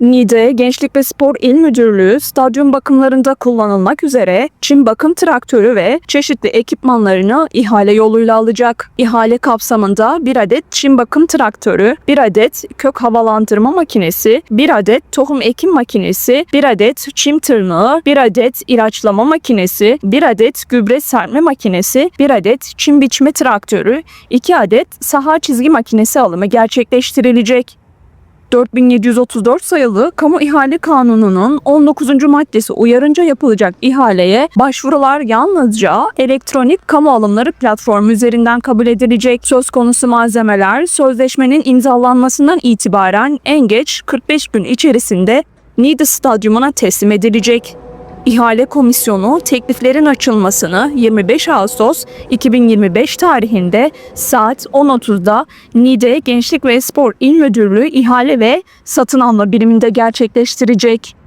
Niğde Gençlik ve Spor İl Müdürlüğü stadyum bakımlarında kullanılmak üzere çim bakım traktörü ve çeşitli ekipmanlarını ihale yoluyla alacak. İhale kapsamında bir adet çim bakım traktörü, bir adet kök havalandırma makinesi, bir adet tohum ekim makinesi, bir adet çim tırnağı, bir adet ilaçlama makinesi, bir adet gübre serme makinesi, bir adet çim biçme traktörü, iki adet saha çizgi makinesi alımı gerçekleştirilecek. 4734 sayılı Kamu İhale Kanunu'nun 19. maddesi uyarınca yapılacak ihaleye başvurular yalnızca elektronik kamu alımları platformu üzerinden kabul edilecek. Söz konusu malzemeler sözleşmenin imzalanmasından itibaren en geç 45 gün içerisinde Niğde Stadyumuna teslim edilecek. İhale Komisyonu tekliflerin açılmasını 25 Ağustos 2025 tarihinde saat 10.30'da Niğde Gençlik ve Spor İl Müdürlüğü İhale ve Satın Alma Biriminde gerçekleştirecek.